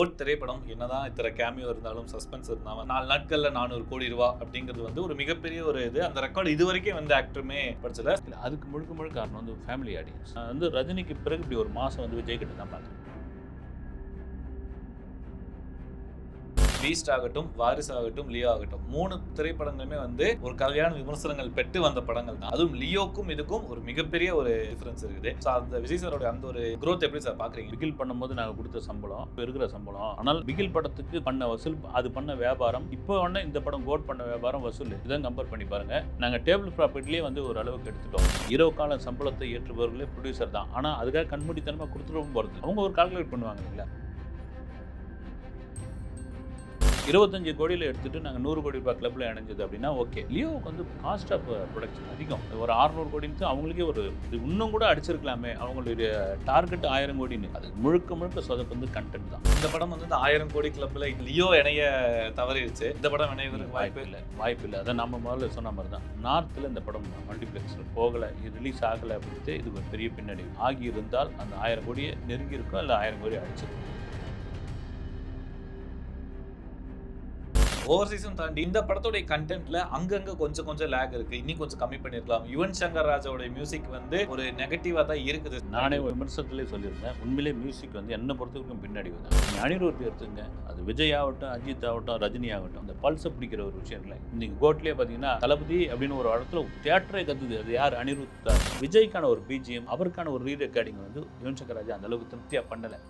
Vote திரைப்படம் என்னதான் இத்தனை கேமியோ இருந்தாலும் சஸ்பென்ஸ் இருந்தாலும் நாலு நாட்கள்ல நானூறு கோடி ரூபா அப்படிங்கிறது வந்து ஒரு மிகப்பெரிய ஒரு இது. அந்த ரெக்கார்டு இது வரைக்கும் வந்து ஆக்டருமே படிச்சல இல்லை அதுக்கு முழுக்க முழுக்க காரணம் வந்து ஃபேமிலி ஆடியன்ஸ் வந்து ரஜினிக்கு பிறகு இப்படி ஒரு மாதம் வந்து விஜய் கிட்ட தான் பார்த்தேன். பீஸ்ட் ஆகட்டும் வாரிசு ஆகட்டும் லியோ ஆகட்டும் மூணு திரைப்படங்களுமே வந்து ஒரு கல்யாண விமர்சனங்கள் பெற்று வந்த படங்கள் தான். அதுவும் லியோக்கும் இதுக்கும் ஒரு மிகப்பெரிய ஒரு டிஃபரன்ஸ் இருக்குது. ஸோ அந்த விஜய் சாரோட அந்த ஒரு growth எப்படி சார் பாக்குறீங்க? பிகில் பண்ணும்போது நாங்கள் கொடுத்த சம்பளம் இப்போ இருக்கிற சம்பளம். ஆனால் பிகில் படத்துக்கு பண்ண வசூல் அது பண்ண வியாபாரம் இப்போ ஒன்று இந்த படம் கோட் பண்ண வியாபாரம் வசூல். இதான் கம்பேர் பண்ணி பாருங்க. நாங்கள் டேபிள் ப்ராப்பர்ட்டிலேயே வந்து ஒரு அளவுக்கு எடுத்துட்டோம். ஹீரோ கால சம்பளத்தை ஏற்றுபவர்களே ப்ரொடியூசர் தான். ஆனால் அதுக்காக கண்மூடித்தனமாக கொடுத்துருவோம் போகிறது அவங்க ஒரு கால்குலேட் பண்ணுவாங்க இல்லைங்களா? இருபத்தஞ்சு கோடியில் எடுத்துட்டு நாங்கள் நூறு கோடி ரூபாய் கிளப்பில் இணைஞ்சது அப்படின்னா ஓகே லியோவுக்கு வந்து காஸ்ட் ஆஃப் ப்ரொடக்ஷன் அதிகம். ஒரு அறுநூறு கோடின்னு அவங்களுக்கே ஒரு இது இன்னும் கூட அடிச்சிருக்கலாமே. அவங்களுடைய டார்கெட் ஆயிரம் கோடின்னு. அது முழுக்க முழுக்க சொதப்பு வந்து கண்டென்ட் தான். இந்த படம் வந்து இந்த ஆயிரம் கோடி கிளப்ல லியோ இணைய தவறிடுச்சு. இந்த படம் இணைவதற்கு வாய்ப்பு இல்லை. வாய்ப்பு இல்லை அதை நம்ம முதல்ல சொன்ன மாதிரி தான். நார்த்தில் இந்த படம் மல்டிப்ளெக்ஸில் போகலை. இது ரிலீஸ் ஆகலை அப்படின்ட்டு இது ஒரு பெரிய பின்னடைவு. ஆகி இருந்தால் அந்த ஆயிரம் கோடியை நெருங்கி இருக்கும் இல்லை ஆயிரம் கோடி அடிச்சிருக்கும் ஓவர்சீஸும் தாண்டி இந்த படத்துடைய கண்டென்ட்ல அங்கங்க கொஞ்சம் கொஞ்சம் லேக் இருக்கு. இன்னும் கொஞ்சம் கம்மி பண்ணிருக்கலாம். யுவன் சங்கர் ராஜாவோட மியூசிக் வந்து ஒரு நெகட்டிவா தான் இருக்குது. நானே ஒரு விமர்சனத்திலே சொல்லியிருந்தேன். உண்மையிலே மியூசிக் வந்து என்ன பொறுத்தவரைக்கும் பின்னாடி வந்தேன் நீங்கள் அனிருத் எடுத்துங்க அது விஜய் ஆகட்டும் அஜித் ஆகட்டும் ரஜினி ஆகட்டும். அந்த பல்ஸை பிடிக்கிற ஒரு விஷயம் இல்லை. இன்னைக்கு கோட்லேயே பார்த்தீங்கன்னா தளபதி அப்படின்னு ஒரு இடத்துல தியேட்டரே கத்துது. அது யார்? அனிருத் விஜய்க்கான ஒரு பிஜிஎம் அவருக்கான ஒரு ரீ ரெக்கார்டிங் வந்து யுவன் சங்கர் ராஜா அந்த அளவுக்கு திருப்தியாக பண்ணலை.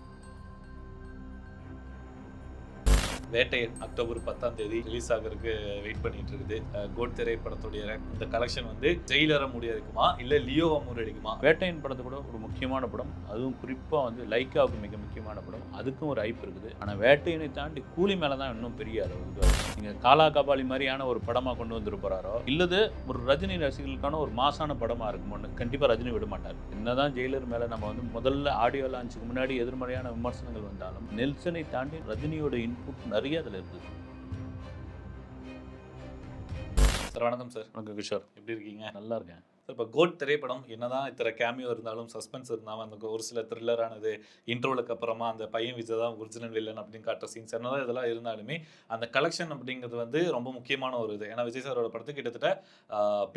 வேட்டையன் அக்டோபர் பத்தாம் தேதி ரிலீஸ் ஆகிறதுக்கு வெயிட் பண்ணிட்டு இருக்குது கோட் திரைப்படத்துடைய இந்த கலெக்ஷன் வந்து ஜெயிலர முடியடிக்குமா இல்ல லியோவா முறியடிக்குமா வேட்டையன் படத்தை கூட ஒரு முக்கியமான படம் அதுவும் குறிப்பாக வந்து லைக்காவுக்கு மிக முக்கியமான படம். அதுக்கும் ஒரு ஐப் இருக்குது. ஆனால் வேட்டையினை தாண்டி கூலி மேலே தான் இன்னும் பெரிய அளவு நீங்கள் காலா கபாலி மாதிரியான ஒரு படமாக கொண்டு வந்துட்டு போகிறாரோ இல்லது ஒரு ரஜினி ரசிகர்களுக்கான ஒரு மாசான படமாக இருக்குமோன்னு கண்டிப்பாக ரஜினி விட மாட்டார். என்னதான் ஜெயிலர் மேலே நம்ம வந்து முதல்ல ஆடியோ லான்ச்சுக்கு முன்னாடி எதிர்மறையான விமர்சனங்கள் வந்தாலும் நெல்சனை தாண்டி ரஜினியோட இன்புட் நிறைய அதில் இருக்குது சார் வணக்கம் சார். வணக்கம் கிஷோர். எப்படி இருக்கீங்க? நல்லா இருக்கேன். இப்போ கோட் திரைப்படம் என்னதான் இத்தனை கேமியோ இருந்தாலும் சஸ்பென்ஸ் இருந்தாலும் அந்த ஒரு சில த்ரில்லரானது இன்ட்ரோலுக்கு அப்புறமா அந்த பையன் விஜய் தான் ஒரிஜினல் வில்லன் அப்படின்னு காட்டுற சீன்ஸ் என்னதான் இதெல்லாம் இருந்தாலுமே அந்த கலெக்ஷன் அப்படிங்கிறது வந்து ரொம்ப முக்கியமான ஒரு இது. ஏன்னா விஜய் சாரோட படத்துக்கு கிட்டத்தட்ட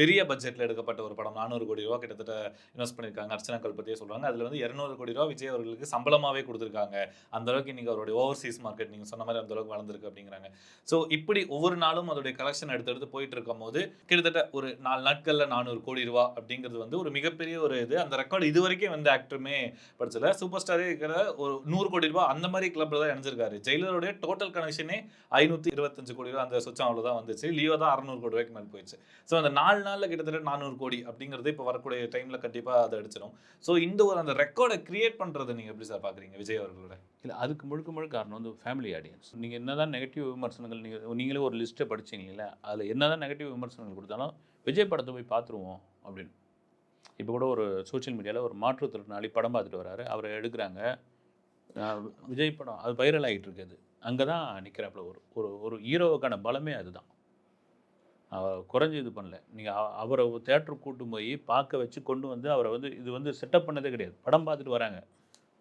பெரிய பட்ஜெட்டில் எடுக்கப்பட்ட ஒரு படம். நானூறு கோடி ரூபா கிட்டத்தட்ட இன்வெஸ்ட் பண்ணியிருக்காங்க. அர்ச்சனா கல்பத்தியே சொல்கிறாங்க அதில் வந்து இரநூறு கோடி ரூபா விஜய் அவர்களுக்கு சம்பளமாகவே கொடுத்துருக்காங்க. அந்த அளவுக்கு இன்றைக்கி அவருடைய ஓவர்சீஸ் மார்க்கெட் நீங்கள் சொன்ன மாதிரி அந்த அளவுக்கு வளர்ந்துருக்கு அப்படிங்கிறாங்க. ஸோ இப்படி ஒவ்வொரு நாளும் அதோடைய கலெக்ஷன் எடுத்து எடுத்து போயிட்டு இருக்கும் போது கிட்டத்தட்ட ஒரு நாலு நாட்களில் நானூறு கோடி ரூபா அப்படிங்கிறது வந்து ஒரு மிகப்பெரிய ஒரு இது. அந்த ரெக்கார்டு இது வரைக்கும் வந்து ஆக்டருமே படிச்சல. சூப்பர் ஸ்டாரே இருக்கிற ஒரு நூறு கோடி ரூபாய் அந்த மாதிரி கிளப்ல தான் இணைஞ்சிருக்காரு. ஜெயிலருடைய டோட்டல் கனெக்ஷனே ஐநூத்தி இருபத்தஞ்சு கோடி ரூபா அந்த சொச்சம் அவ்வளோ தான் வந்துச்சு. லியோ தான் அறுநூறு கோடி ரூபாய்க்கு மேலே போயிடுச்சு. ஸோ அந்த நாலு நாளில் கிட்டத்தட்ட நானூறு கோடி அப்படிங்கிறது இப்போ வரக்கூடிய டைம்ல கண்டிப்பா அதை அடிச்சிடும் ஸோ இந்த ஒரு அந்த ரெக்கார்டை கிரியேட் பண்றது நீங்க எப்படி சார் பாக்குறீங்க? விஜய் அவர்களோட? இல்லை அதுக்கு முழுக்க முழுக்க காரணம் வந்து ஃபேமிலி ஆடியன்ஸ் நீங்கள் என்னதான் நெகட்டிவ் விமர்சனங்கள் நீங்கள் நீங்களே ஒரு லிஸ்ட்டை படிச்சீங்களா அதில் என்னதான் நெகட்டிவ் விமர்சனங்கள் கொடுத்தாலும் விஜய் படத்தை போய் பார்த்துருவோம். அப்படின்னு. இப்போ கூட ஒரு சோஷியல் மீடியாவில் ஒரு மாற்றுத்திறனாளி படம் பார்த்துட்டு வராரு. அவரை எடுக்கிறாங்க. விஜய் படம் அது வைரல் ஆகிட்டு இருக்குது அங்கே தான் நிற்கிறாப்புல ஒரு ஒரு ஒரு ஹீரோவுக்கான பலமே அதுதான். அவர் குறைஞ்சி இது பண்ணல. நீங்கள் அவரை தேட்டருக்கு கூட்டு போய் பார்க்க வச்சு கொண்டு வந்து அவரை வந்து இது வந்து செட்டப் பண்ணதே கிடையாது. படம் பார்த்துட்டு வராங்க.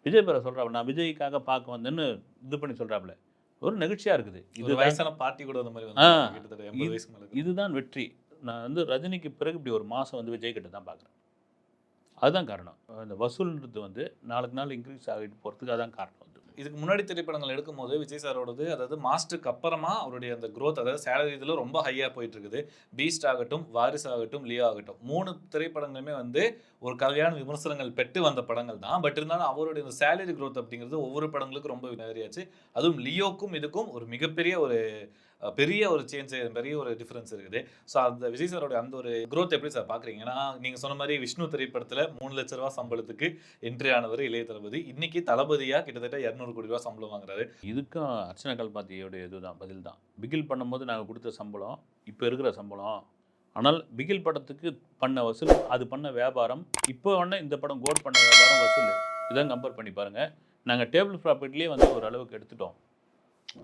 விஜய் பேரை சொல்கிறாப்புல நான் விஜய்க்காக பார்க்க வந்தேன்னு இது பண்ணி சொல்கிறாப்புல ஒரு நெகிழ்ச்சியாக இருக்குது. இது வயசான பார்ட்டி கூட அந்த மாதிரி ஆ. வந்து கிட்டத்தட்ட எண்பது வயசு மேல இருக்கு. இதுதான் வெற்றி. நான் வந்து ரஜினிக்கு பிறகு இப்படி ஒரு மாதம் வந்து விஜய் கிட்ட தான் பார்க்குறேன் அதுதான் காரணம். இந்த வசூல்ன்றது வந்து நாளுக்கு நாள் இன்க்ரீஸ் ஆகிட்டு போகிறதுக்கு அதான் காரணம் வந்து. இதுக்கு முன்னாடி திரைப்படங்கள் எடுக்கும்போது விஜய் சாரோடது அதாவது மாஸ்டருக்கு அப்புறமா அவருடைய அந்த க்ரோத் அதாவது சேலரி இதில் ரொம்ப ஹையாக போயிட்டு இருக்குது. பீஸ்ட் ஆகட்டும் வாரிஸ் ஆகட்டும் லியோ ஆகட்டும். மூணு திரைப்படங்களுமே வந்து ஒரு கல்யாண விமர்சனங்கள் பெற்று வந்த படங்கள் தான். பட் இருந்தாலும் அவருடைய இந்த சேலரி க்ரோத் அப்படிங்கிறது ஒவ்வொரு படங்களுக்கும் ரொம்ப நிறையாச்சு அதுவும் லியோக்கும் இதுக்கும் ஒரு மிகப்பெரிய ஒரு பெரிய ஒரு சேஞ்ச் பெரிய ஒரு டிஃப்ரென்ஸ் இருக்குது. ஸோ அந்த விஜய் சாரோட அந்த ஒரு க்ரோத் எப்படி சார் பார்க்குறீங்க ஏன்னா நீங்கள் சொன்ன மாதிரி விஷ்ணு திரைப்படத்தில் மூணு லட்ச ரூபா சம்பளத்துக்கு என்ட்ரி ஆனவர் இளைய தளபதி. இன்னைக்கு தளபதியாக கிட்டத்தட்ட இரநூறு கோடி ரூபா சம்பளம் வாங்குறாரு. இதுக்கும் அர்ச்சனா கல்பாத்தியோட இதுதான் பதில் தான். பிகில் பண்ணும்போது நாங்கள் கொடுத்த சம்பளம் இப்போ இருக்கிற சம்பளம். ஆனால் பிகில் படத்துக்கு பண்ண வசூல் அது பண்ண வியாபாரம் இப்போ ஒன்று இந்த படம் கோட் பண்ண வியாபாரம் வசூல். இதான் கம்பேர் பண்ணி பாருங்கள் நாங்கள் டேபிள் ப்ராப்பர்ட்டிலே வந்து ஒரு அளவுக்கு எடுத்துட்டோம்.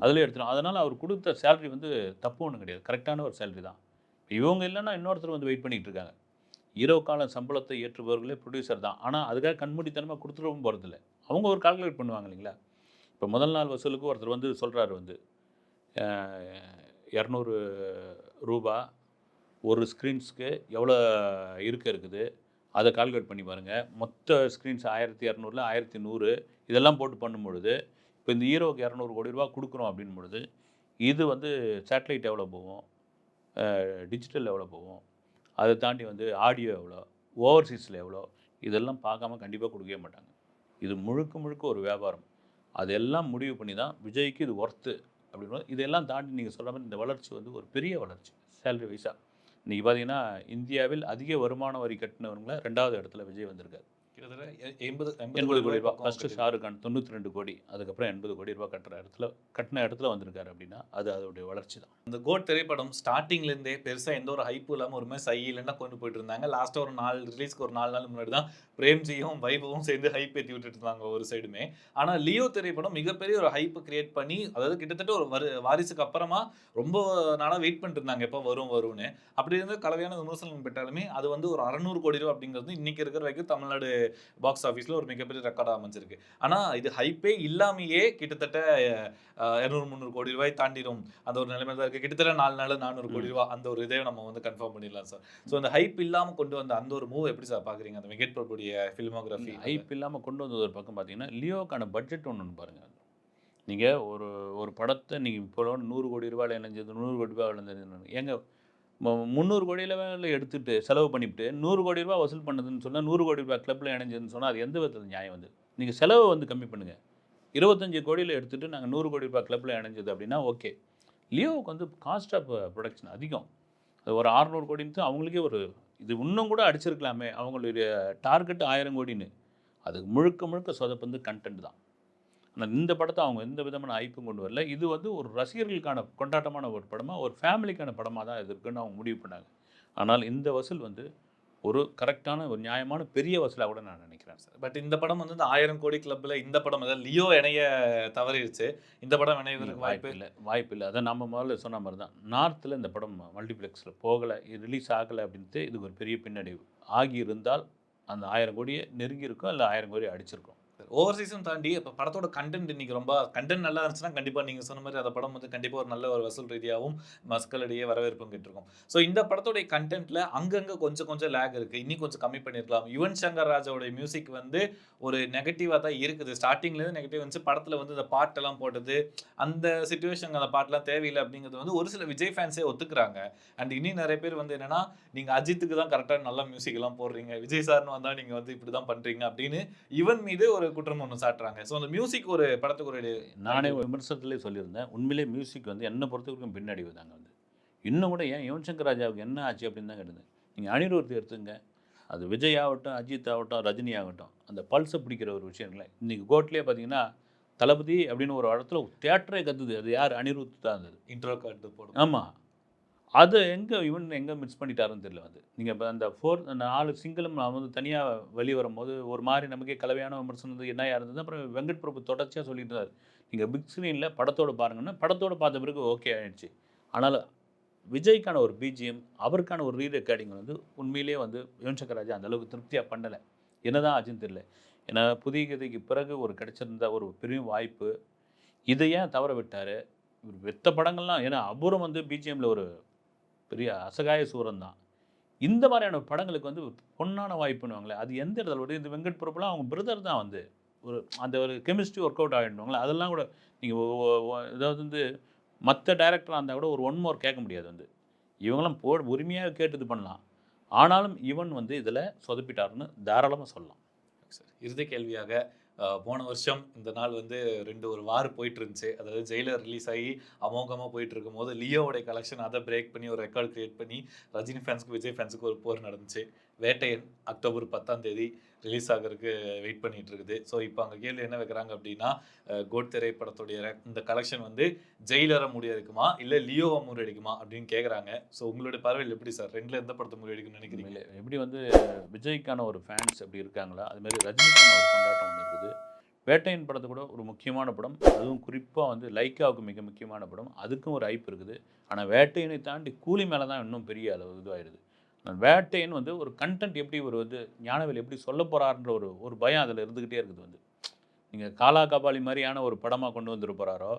அதில் எடுத்துடும் அதனால் அவர் கொடுத்த சேலரி வந்து தப்பு ஒன்றும் கிடையாது. கரெக்டான ஒரு சேலரி தான். இப்போ இவங்க இல்லைன்னா இன்னொருத்தர் வந்து வெயிட் பண்ணிகிட்டு இருக்காங்க. ஹீரோ கால சம்பளத்தை ஏற்றுபவர்களே ப்ரொடியூசர் தான். ஆனால் அதுக்காக கண்மூடித்தனமாக கொடுத்துடவும் போகிறதில்ல அவங்க ஒரு கால்குலேட் பண்ணுவாங்க இல்லைங்களா? இப்போ முதல் நாள் வசூலுக்கு ஒருத்தர் வந்து சொல்கிறாரு வந்து இரநூறு ரூபா ஒரு ஸ்க்ரீன்ஸ்க்கு எவ்வளோ இருக்க இருக்குது? அதை கால்குலேட் பண்ணி பாருங்கள் மொத்த ஸ்க்ரீன்ஸ் ஆயிரத்தி இரநூறுல ஆயிரத்தி நூறு. இதெல்லாம் போட்டு பண்ணும் பொழுது இப்போ இந்த ஹீரோவுக்கு இரநூறு கோடி ரூபா கொடுக்குறோம் அப்படின் பொழுது இது வந்து சேட்டலைட் எவ்வளோ போகும்? டிஜிட்டல் எவ்வளோ போகும்? அதை தாண்டி வந்து ஆடியோ எவ்வளோ? ஓவர்சீஸில் எவ்வளோ? இதெல்லாம் பார்க்காம கண்டிப்பாக கொடுக்கவே மாட்டாங்க. இது முழுக்க முழுக்க ஒரு வியாபாரம். அதெல்லாம் முடிவு பண்ணி தான் விஜய்க்கு இது ஒர்த்து அப்படின்னு இதெல்லாம் தாண்டி நீங்கள் சொல்கிற மாதிரி இந்த வளர்ச்சி வந்து ஒரு பெரிய வளர்ச்சி சேலரி வைஸாக இன்றைக்கி பார்த்தீங்கன்னா இந்தியாவில் அதிக வருமான வரி கட்டினவங்கள ரெண்டாவது இடத்துல விஜய் வந்திருக்காரு. கிட்டத்தட்ட எண்பது எண்பது கோடி ரூபாய் ஃபஸ்ட்டு. ஷாருக் கான் தொண்ணூற்றி ரெண்டு கோடி அதுக்கப்புறம் எண்பது கோடி ரூபாய் கட்டுற இடத்துல கட்டின இடத்துல வந்திருக்காரு அப்படின்னா அது அதோடைய வளர்ச்சி தான். அந்த கோட் திரைப்படம் ஸ்டார்டிங்ல இருந்தே பெருசா எந்த ஒரு ஹைப்பும் இல்லாம ஒரு மாதிரி சைலண்டா கொண்டு போயிட்டு இருந்தாங்க. லாஸ்ட் ஒரு நாலு ரிலீஸ்க்கு ஒரு நாலு நாள் முன்னாடி தான் பிரேம்ஜியும் வைபவும் சேர்ந்து ஹைப் ஏற்றி விட்டுட்டு இருந்தாங்க ஒரு சைடுமே ஆனா லியோ திரைப்படம் மிகப்பெரிய ஒரு ஹைப் கிரியேட் பண்ணி அதாவது கிட்டத்தட்ட ஒரு வரு வாரிசுக்கு அப்புறமா ரொம்ப நாளா வெயிட் பண்ணிட்டு இருந்தாங்க. எப்போ வரும் வரும்னு. அப்படி இருந்து கலவையான விமர்சனம் பெற்றாலுமே அது வந்து ஒரு அறநூறு கோடி ரூபா அப்படிங்கிறது இன்னைக்கு இருக்கிற வரைக்கும் தமிழ்நாடு பாக்ஸ் ஆஃபீஸ்ல ஒரு மிகப்பெரிய ரெக்கார்டாக அமைஞ்சிருக்கு. ஆனா இது ஹைப்பே இல்லாமையே கிட்டத்தட்ட இரநூறு முந்நூறு கோடி ரூபாய் தாண்டிடும் அந்த ஒரு நிலைமை தான் இருக்கு. கிட்டத்தட்ட நாலு நாள் நானூறு கோடி ம். ரூபாய் அந்த ஒரு இதை நம்ம வந்து கன்ஃபார்ம் பண்ணிடலாம் சார் ஸோ அந்த ஹைப் இல்லாம கொண்டு வந்த அந்த ஒரு மூவ் எப்படி சார் பாக்குறீங்க? அந்த வெங்கட் பிரபுடைய ஃபிலிமோகிராஃபி ஹைப் இல்லாமல் கொண்டு வந்தது ஒரு பக்கம் பார்த்தீங்கன்னா லியோக்கான பட்ஜெட் ஒன்று பாருங்கள் நீங்கள் ஒரு ஒரு படத்தை நீங்கள் இப்போ நூறு கோடி ரூபாயில் இணைஞ்சது நூறு கோடி ரூபாய் இணைஞ்சது ஏங்க மு- முந்நூறு கோடியில் வேலை எடுத்துட்டு செலவு பண்ணிவிட்டு நூறு கோடி ரூபா வசூல் பண்ணதுன்னு சொன்னால் நூறு கோடி ரூபாய் கிளப்பில் இணைஞ்சதுன்னு சொன்னால் அது எந்த விதத்தில் நியாயம் வந்து? நீங்கள் செலவை வந்து கம்மி பண்ணுங்கள் இருபத்தஞ்சி கோடியில் எடுத்துகிட்டு நாங்கள் நூறு கோடி ரூபாய் கிளப்பில் இணைஞ்சது அப்படின்னா ஓகே லியோவுக்கு வந்து காஸ்ட் ஆஃப் ப்ரொடக்ஷன் அதிகம். அது ஒரு அறநூறு கோடின்னு அவங்களுக்கே ஒரு இது இன்னும் கூட அடிச்சிருக்கலாமே. அவங்களுடைய டார்கெட் ஆயிரம் கோடின்னு. அது முழுக்க முழுக்க சொதப்பந்து கண்டென்ட் தான். ஆனால் இந்த படத்தை அவங்க எந்த விதமான ஐப்பும் கொண்டு வரல. இது வந்து ஒரு ரசிகர்களுக்கான கொண்டாட்டமான ஒரு படமாக ஒரு ஃபேமிலிக்கான படமாக தான் இது இருக்குன்னு அவங்க முடிவு பண்ணாங்க. ஆனால் இந்த வசூல் வந்து ஒரு கரெக்டான ஒரு நியாயமான பெரிய வசூலாக கூட நான் நினைக்கிறேன் சார். பட் இந்த படம் வந்து இந்த ஆயிரம் கோடி கிளப்ல இந்த படம் அதாவது லியோ இணைய தவறிடுச்சு. இந்த படம் இணைவதற்கு வாய்ப்பு இல்லை வாய்ப்பு இல்லை அதை நம்ம முதல்ல சொன்ன மாதிரி தான். நார்த்தில் இந்த படம் மல்டிப்ளெக்ஸில் போகலை ரிலீஸ் ஆகலை அப்படின்ட்டு இதுக்கு ஒரு பெரிய பின்னடைவு. ஆகி இருந்தால் அந்த ஆயிரம் கோடியை நெருங்கி இருக்கும் இல்லை ஆயிரம் கோடியை அடிச்சிருக்கும். ஓவர்சீஸும் தாண்டி இப்போ படத்தோட கண்டென்ட் இன்னைக்கு ரொம்ப கண்டென்ட் நல்லா இருந்துச்சுன்னா கண்டிப்பாக நீங்கள் சொன்ன மாதிரி அந்த படம் வந்து கண்டிப்பாக ஒரு நல்ல ஒரு வசூல் ரீதியாகவும் மக்களிடையே வரவேற்பும் கேட்டிருக்கும் ஸோ இந்த படத்தோடைய கண்டென்ட்ல அங்கங்கே கொஞ்சம் கொஞ்சம் லேக் இருக்குது இன்னும் கொஞ்சம் கம்மி பண்ணியிருக்கலாம் யுவன் சங்கர் ராஜாவோட மியூசிக் வந்து ஒரு நெகட்டிவாக தான் இருக்குது. ஸ்டார்டிங்லேருந்து நெகட்டிவ் வந்துச்சு படத்தில் வந்து இந்த பாட்டெல்லாம் போட்டது அந்த சுச்சுவேஷன் அந்த பாட்டெலாம் தேவையில்லை அப்படிங்கிறது வந்து ஒரு சில விஜய் ஃபேன்ஸே ஒத்துக்கிறாங்க. அண்ட் இனி நிறைய பேர் வந்து என்னன்னா நீங்கள் அஜித்துக்கு தான் கரெக்டாக நல்ல மியூசிக்லாம் போடுறீங்க. விஜய் சார்னு வந்தால் நீங்கள் வந்து இப்படி தான் பண்ணுறீங்க அப்படின்னு இவன் மீது ஒரு குற்றம் ஒன்று சாட்டுறாங்க. ஸோ அந்த மியூசிக் ஒரு படத்துக்கு ஒரு நானே விமர்சனத்திலே சொல்லியிருந்தேன். உண்மையிலே மியூசிக் வந்து என்ன பொறுத்த வரைக்கும் பின்னாடி தாங்க வந்து. இன்னும் கூட ஏன் யுவன் சங்கர் ராஜாவுக்கு என்ன ஆச்சு அப்படின்னு தான் கேட்டது நீங்கள் அனிருத் எடுத்துங்க. அது விஜய் ஆகட்டும் அஜித் ஆகட்டும் ரஜினி ஆகட்டும் அந்த பல்ஸை பிடிக்கிற ஒரு விஷயங்களே. இன்றைக்கி கோட்லேயே பார்த்தீங்கன்னா தளபதி அப்படின்னு ஒரு இடத்துல தேட்டரே கத்துது. அது யார்? அனிருத் தான் இருந்தது இன்ட்ரோ கார்டு போடும் ஆமாம் அது எங்கே இவன் எங்கே மிஸ் பண்ணிட்டாருன்னு தெரியல வந்து நீங்கள் இப்போ அந்த ஃபோர் நாலு சிங்கிளும் நான் வந்து தனியாக வெளியே வரும்போது ஒரு மாதிரி நமக்கே கலவையான விமர்சனம் வந்து என்ன இருந்தது அப்புறம் வெங்கட் பிரபு தொடர்ச்சியாக சொல்லிட்டு இருந்தார். நீங்கள் பிக் ஸ்க்ரீனில் படத்தோடு பாருங்கன்னா படத்தோடு பார்த்த பிறகு ஓகே ஆயிடுச்சு. ஆனால் விஜய்க்கான ஒரு பிஜிஎம் அவருக்கான ஒரு ரீ ரெக்கார்டிங் வந்து உண்மையிலேயே வந்து யுவன் சங்கர் ராஜா அந்த அளவுக்கு திருப்தியாக பண்ணலை. என்ன தான் ஆச்சுன்னு தெரியல. ஏன்னா புதிய கதைக்கு பிறகு ஒரு கிடச்சிருந்த ஒரு பெரிய வாய்ப்பு இதை ஏன் தவற விட்டார்? இவர் வெத்த படங்கள்லாம் ஏன்னா அபூர்வம் வந்து பிஜிஎம்ல ஒரு பெரிய அசகாய சூரன் தான் இந்த மாதிரியான படங்களுக்கு வந்து பொன்னான வாய்ப்புன்னுவாங்களே அது எந்த இடத்துல வருது? இந்த வெங்கட் பிரபுலாம் அவங்க பிரதர் தான் வந்து ஒரு அந்த ஒரு கெமிஸ்ட்ரி ஒர்க் அவுட் ஆகிடுவாங்களே அதெல்லாம் கூட நீங்கள் ஏதாவது வந்து மற்ற டைரக்டராக இருந்தால் கூட ஒரு ஒன் மோர் கேட்க முடியாது வந்து. இவங்களாம் போ உரிமையாக கேட்டு இது பண்ணலாம். ஆனாலும் இவன் வந்து இதில் சொதப்பிட்டாருன்னு தாராளமாக சொல்லலாம். சார். இறுதி கேள்வியாக போன வருஷம் இந்த நாள் வந்து ரெண்டு ஒரு வார் போயிட்டு இருந்துச்சு அதாவது ஜெயிலர் ரிலீஸ் ஆகி அமோகமாக போயிட்டு இருக்கும் போது லியோவோடைய கலெக்ஷன் அதை பிரேக் பண்ணி ஒரு ரெக்கார்ட் கிரியேட் பண்ணி ரஜினி ஃபேன்ஸுக்கு விஜய் ஃபேன்ஸுக்கு ஒரு போர் நடந்துச்சு. வேட்டையன் அக்டோபர் பத்தாம் தேதி ரிலீஸ் ஆகிறதுக்கு வெயிட் பண்ணிட்டு இருக்குது ஸோ இப்போ அங்கே கேள்வி என்ன வைக்கிறாங்க அப்படின்னா கோட் திரைப்படத்துடைய இந்த கலெக்ஷன் வந்து ஜெயிலரை முறியடிக்குமா இல்லை லியோவை முறியடிக்குமா அப்படின்னு கேட்குறாங்க ஸோ உங்களுடைய பார்வையில் எப்படி சார்? ரெண்டில் எந்த படத்தை முறியடிக்கும்னு நினைக்கிறீங்க? எப்படி வந்து விஜய்க்கான ஒரு ஃபேன்ஸ் அப்படி இருக்காங்களா? அதுமாதிரி ரஜினிக்கான ஒரு கொண்டாட்டம் ஒன்று இருக்குது. வேட்டையின் படத்தை கூட ஒரு முக்கியமான படம். அதுவும் குறிப்பாக வந்து லைக்காவுக்கு மிக முக்கியமான படம். அதுக்கும் ஒரு ஐப் இருக்குது. ஆனால் வேட்டையினை தாண்டி கூலி மேலே தான் இன்னும் பெரிய அளவு இதுவாகிடுது ஆனால் வேட்டையன் வந்து ஒரு கண்டென்ட் எப்படி ஒரு வந்து ஞானவேல் எப்படி சொல்ல போகிறாருன்ற ஒரு ஒரு பயம் அதில் இருந்துக்கிட்டே இருக்குது வந்து. நீங்கள் காலா கபாலி மாதிரியான ஒரு படமாக கொண்டு வந்துட்டு போகிறாரோ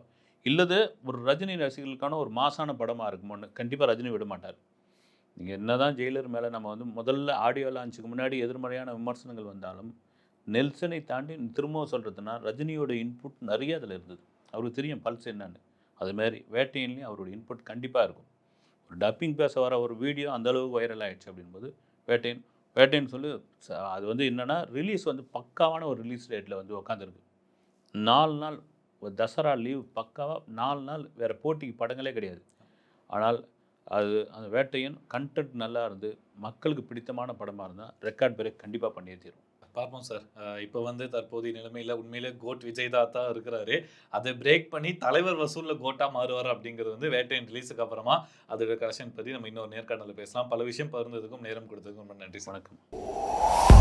இல்லது ஒரு ரஜினி ரசிகர்களுக்கான ஒரு மாசான படமாக இருக்குமோன்னு கண்டிப்பாக ரஜினி விட மாட்டார். நீங்கள் என்ன தான் ஜெயிலர் மேலே நம்ம வந்து முதல்ல ஆடியோ லான்ச்சுக்கு முன்னாடி எதிர்மறையான விமர்சனங்கள் வந்தாலும் நெல்சனை தாண்டி திரும்பவும் சொல்கிறதுனா ரஜினியோட இன்புட் நிறைய அதில் இருந்தது. அவருக்கு தெரியும் பல்ஸ் என்னன்னு. அது மாதிரி வேட்டையின்லேயும் அவரோட இன்புட் கண்டிப்பாக இருக்கும். ஒரு டப்பிங் பேச வர ஒரு வீடியோ அந்தளவுக்கு வைரல் ஆகிடுச்சு அப்படின்போது வேட்டையன் வேட்டைன்னு சொல்லி ச- அது வந்து என்னென்னா ரிலீஸ் வந்து பக்காவான ஒரு ரிலீஸ் டேட்டில் வந்து உட்காந்துருக்கு நாலு நாள் ஒரு தசரா லீவ் பக்காவாக நாலு நாள் வேறு போட்டிக்கு படங்களே கிடையாது. ஆனால் அது அந்த வேட்டையின் கண்டென்ட் நல்லா இருந்து மக்களுக்கு பிடித்தமான படமாக இருந்தால் ரெக்கார்ட் பிரேக் கண்டிப்பாக பண்ணியே தீரும். பார்ப்போம் சார். இப்போ வந்து தற்போதைய நிலைமையில உண்மையிலே கோட் விஜய் தாத்தா இருக்கிறாரு. அதை பிரேக் பண்ணி தலைவர் வசூல்ல கோட்டா மாறுவார் அப்படிங்கிறது வந்து வேட்டையின் ரிலீஸுக்கு அப்புறமா அதோட கரெக்ஷன் பற்றி நம்ம இன்னொரு நேர்காணல பேசலாம். பல விஷயம் பகிர்ந்ததுக்கும் நேரம் கொடுத்ததுக்கும் ரொம்ப நன்றி வணக்கம்.